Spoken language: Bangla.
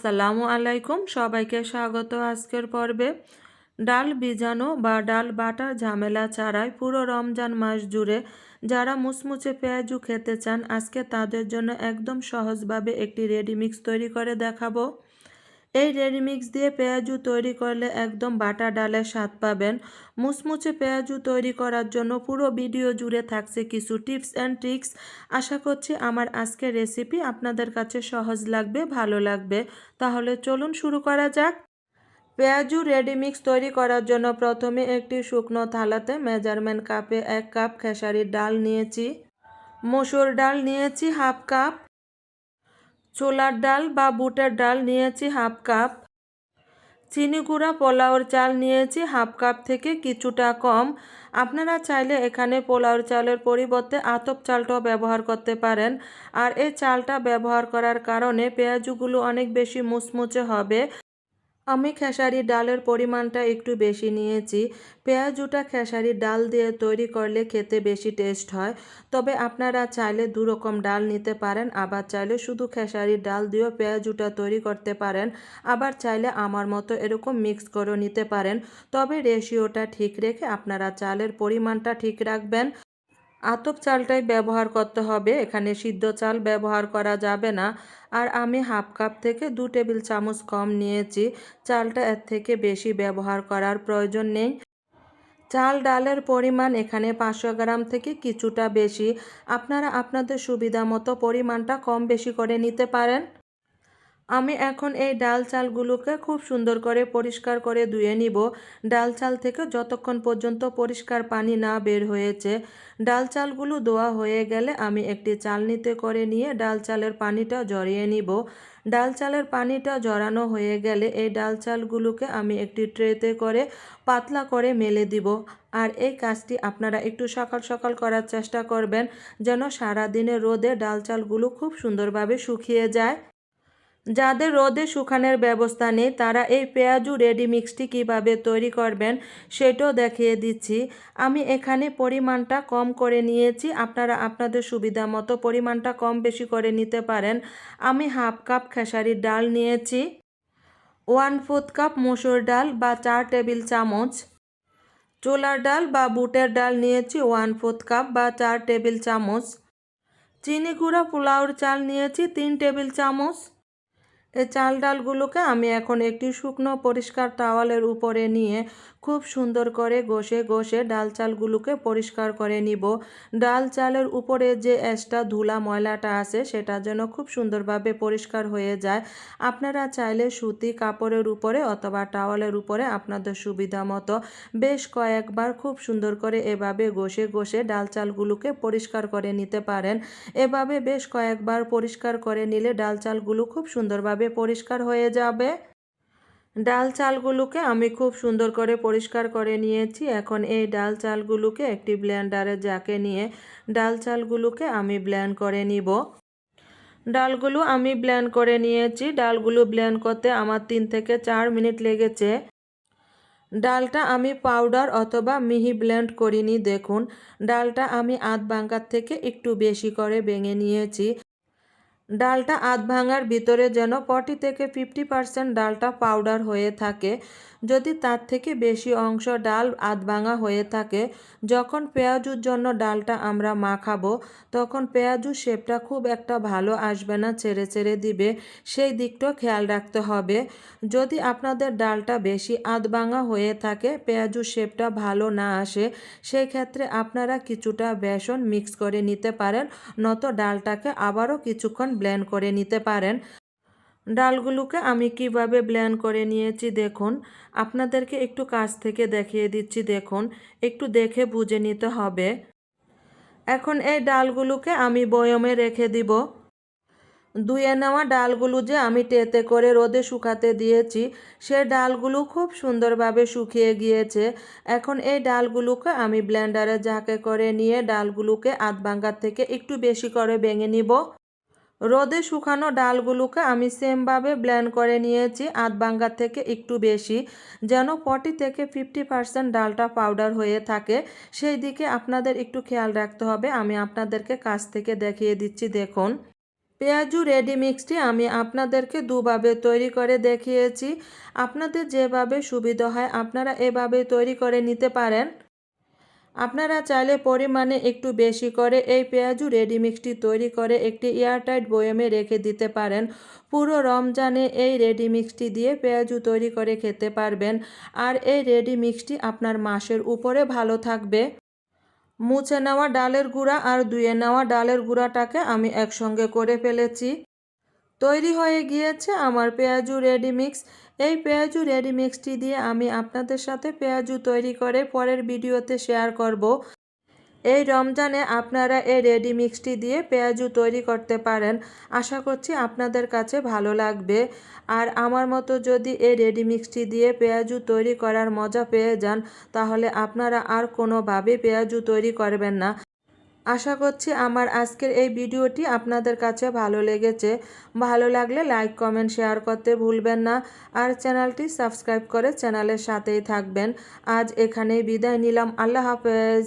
আসসালামু আলাইকুম। সবাইকে স্বাগত আজকের পর্বে। ডাল ভিজানো বা ডাল বাটা ঝামেলা ছাড়াই পুরো রমজান মাস জুড়ে যারা মুচমুচে পেঁয়াজু খেতে চান, আজকে তাদের জন্য একদম সহজভাবে একটি রেডিমিক্স তৈরি করে দেখাবো। এই রেডি মিক্স দিয়ে পেঁয়াজু তৈরি করলে একদম বাটা ডালের স্বাদ পাবেন। মুচমুচে পেঁয়াজু তৈরি করার জন্য পুরো ভিডিও জুড়ে থাকছে কিছু টিপস অ্যান্ড ট্রিক্স। আশা করছি আমার আজকের রেসিপি আপনাদের কাছে সহজ লাগবে, ভালো লাগবে। তাহলে চলুন শুরু করা যাক। পেঁয়াজু রেডি মিক্স তৈরি করার জন্য প্রথমে একটি শুকনো থালাতে মেজারমেন্ট কাপে এক কাপ খেসারির ডাল নিয়েছি। মসুর ডাল নিয়েছি হাফ কাপ। ছোলার ডাল বা বুটের ডাল নিয়েছি হাফ কাপ। চিনি গুঁড়া, পোলাওর চাল নিয়েছি হাফ কাপ থেকে কিছুটা কম। আপনারা চাইলে এখানে পোলাওর চালের পরিবর্তে আতপ চালটাও ব্যবহার করতে পারেন। আর এই চালটা ব্যবহার করার কারণে পেঁয়াজুগুলো অনেক বেশি মুচমুচে হবে। আমি খেসারি ডালের পরিমাণটা একটু বেশি নিয়েছি। পেঁয়াজুটা খেসারি ডাল দিয়ে তৈরি করলে খেতে বেশি টেস্ট হয়। তবে আপনারা চাইলে দু রকম ডাল নিতে পারেন, আবার চাইলে শুধু খেসারি ডাল দিয়েও পেঁয়াজুটা তৈরি করতে পারেন, আবার চাইলে আমার মতো এরকম মিক্স করেও নিতে পারেন। তবে রেশিওটা ঠিক রেখে আপনারা চালের পরিমাণটা ঠিক রাখবেন। আতপ চালটাই ব্যবহার করতে হবে, এখানে সিদ্ধ চাল ব্যবহার করা যাবে না। আর আমি হাফ কাপ থেকে দু টেবিল চামচ কম নিয়েছি, চালটা এর থেকে বেশি ব্যবহার করার প্রয়োজন নেই। চাল ডালের পরিমাণ এখানে পাঁচশো গ্রাম থেকে কিছুটা বেশি। আপনারা আপনাদের সুবিধা মতো পরিমাণটা কম বেশি করে নিতে পারেন। আমি এখন এই ডাল চালগুলোকে খুব সুন্দর করে পরিষ্কার করে ধুয়ে নিব। ডাল চাল থেকে যতক্ষণ পর্যন্ত পরিষ্কার পানি না বের হয়েছে, ডাল চালগুলো ধোয়া হয়ে গেলে আমি একটি চালনিতে করে নিয়ে ডাল চালের পানিটা জড়িয়ে নিব। ডাল চালের পানিটা জড়ানো হয়ে গেলে এই ডাল চালগুলোকে আমি একটি ট্রেতে করে পাতলা করে মেলে দিব। আর এই কাজটি আপনারা একটু সকাল সকাল করার চেষ্টা করবেন যেন সারাদিনের রোদে ডাল চালগুলো খুব সুন্দরভাবে শুকিয়ে যায়। যাদের রোদে শুকানোর ব্যবস্থা নেই, তারা এই পেঁয়াজু রেডি মিক্সটি কীভাবে তৈরি করবেন সেটাও দেখিয়ে দিচ্ছি। আমি এখানে পরিমাণটা কম করে নিয়েছি। আপনারা আপনাদের সুবিধা মতো পরিমাণটা কম বেশি করে নিতে পারেন। আমি হাফ কাপ খেসারির ডাল নিয়েছি, ওয়ান ফোর্থ কাপ মসুর ডাল বা চার টেবিল চামচ। চোলার ডাল বা বুটের ডাল নিয়েছি, ওয়ান ফোর্থ কাপ বা চার টেবিল চামচ। চিনি গুঁড়া পোলাওর চাল নিয়েছি, তিন টেবিল চামচ। চাল ডালগুলোকে আমি এখন একটি শুকনো পরিষ্কার টাওয়ালের উপরে নিয়ে খুব সুন্দর করে ঘষে ঘষে ডাল চালগুলোকে পরিষ্কার করে নিব। ডাল চালের উপরে যে এক্সট্রা ধুলা ময়লাটা আছে সেটা যেন খুব সুন্দরভাবে পরিষ্কার হয়ে যায়। আপনারা চাইলে সুতি কাপড়ের উপরে অথবা টাওয়ালের উপরে আপনাদের সুবিধা মতো বেশ কয়েকবার খুব সুন্দর করে এভাবে ঘষে ঘষে ডাল চালগুলোকে পরিষ্কার করে নিতে পারেন। এভাবে বেশ কয়েকবার পরিষ্কার করে নিলে ডাল চালগুলো খুব সুন্দরভাবে পরিষ্কার হয়ে যাবে? ডাল চালগুলোকে আমি খুব সুন্দর করে পরিষ্কার করে নিয়েছি। এখন এই ডাল চালগুলোকে একটি ব্লেন্ডারে জাকে নিয়ে ডাল চালগুলোকে আমি ব্লেন্ড করে নিব। ডালগুলো আমি ব্লেন্ড করে নিয়েছি। ডালগুলো ব্লেন্ড করতে আমার তিন থেকে চার মিনিট লেগেছে। ডালটা আমি পাউডার অথবা মিহি ব্লেন্ড করিনি। দেখুন, ডালটা আমি আধ বাঙ্গার থেকে একটু বেশি করে ভেঙে নিয়েছি। ডালটা আধ ভাঙার ভিতরে যেন ফর্টি থেকে ফিফটি পারসেন্ট ডালটা পাউডার হয়ে থাকে। যদি তার থেকে বেশি অংশ ডাল আধ ভাঙা হয়ে থাকে, যখন পেঁয়াজুর জন্য ডালটা আমরা মাখাবো, তখন পেঁয়াজুর শেপটা খুব একটা ভালো আসবে না, ছেড়ে ছেড়ে দিবে। সেই দিকটাও খেয়াল রাখতে হবে। যদি আপনাদের ডালটা বেশি আধ ভাঙা হয়ে থাকে, পেঁয়াজুর শেপটা ভালো না আসে, সেই ক্ষেত্রে আপনারা কিছুটা বেসন মিক্স করে নিতে পারেন নত ডালটাকে আবারও কিছুক্ষণ ব্লেন্ড করে নিতে পারেন। ডালগুলোকে আমি কীভাবে ব্ল্যান্ড করে নিয়েছি দেখুন। আপনাদেরকে একটু কাছ থেকে দেখিয়ে দিচ্ছি দেখুন। একটু দেখে বুঝে নিতে হবে। এখন এই ডালগুলোকে আমি বয়মে রেখে দিব। ধুয়ে নেওয়া ডালগুলো যে আমি টেতে করে রোদে শুকাতে দিয়েছি, সে ডালগুলো খুব সুন্দরভাবে শুকিয়ে গিয়েছে। এখন এই ডালগুলোকে আমি ব্লেন্ডারে জাকে করে নিয়ে ডালগুলোকে আধ ভাঙ্গার থেকে একটু বেশি করে ভেঙে নিব। রোদে শুকানো ডালগুলোকে আমি সেমভাবে ব্লেন্ড করে নিয়েছি, আধ বাঙ্গার থেকে একটু বেশি, যেন ফর্টি থেকে ফিফটি পারসেন্ট ডালটা পাউডার হয়ে থাকে। সেই দিকে আপনাদের একটু খেয়াল রাখতে হবে, আমি আপনাদেরকে কাছ থেকে দেখিয়ে দিচ্ছি, দেখুন। পেঁয়াজু রেডি মিক্সটি আমি আপনাদেরকে দুভাবে তৈরি করে দেখিয়েছি। আপনাদের যেভাবে সুবিধা হয়, আপনারা এভাবে তৈরি করে নিতে পারেন। আপনারা চাইলে পরিমাণে একটু বেশি করে এই পেঁয়াজু রেডি মিক্সটি তৈরি করে একটি এয়ারটাইট বয়ামে রেখে দিতে পারেন। পুরো রমজানে এই রেডি মিক্সটি দিয়ে পেঁয়াজু তৈরি করে খেতে পারবেন। আর এই রেডি মিক্সটি আপনার মাসের উপরে ভালো থাকবে। মুছে নেওয়া ডালের গুঁড়া আর ধুয়ে নেওয়া ডালের গুঁড়াটাকে আমি একসঙ্গে করে ফেলেছি। তৈরি হয়ে গিয়েছে আমার পেঁয়াজু রেডি মিক্স। এই পেঁয়াজু রেডি মিক্সটি দিয়ে আমি আপনাদের সাথে পেঁয়াজু তৈরি করে পরের ভিডিওতে শেয়ার করব। এই রমজানে আপনারা এই রেডি মিক্সটি দিয়ে পেঁয়াজু তৈরি করতে পারেন। আশা করছি আপনাদের কাছে ভালো লাগবে। আর আমার মতো যদি এই রেডি মিক্সটি দিয়ে পেঁয়াজু তৈরি করার মজা পেয়ে যান, তাহলে আপনারা আর কোনোভাবে পেঁয়াজু তৈরি করবেন না। আশা করছি আমার আজকের এই ভিডিওটি আপনাদের কাছে ভালো লেগেছে। ভালো লাগলে লাইক, কমেন্ট, শেয়ার করতে ভুলবেন না। আর চ্যানেলটি সাবস্ক্রাইব করে চ্যানেলের সাথেই থাকবেন। আজ এখানেই বিদায় নিলাম। আল্লাহ হাফেজ।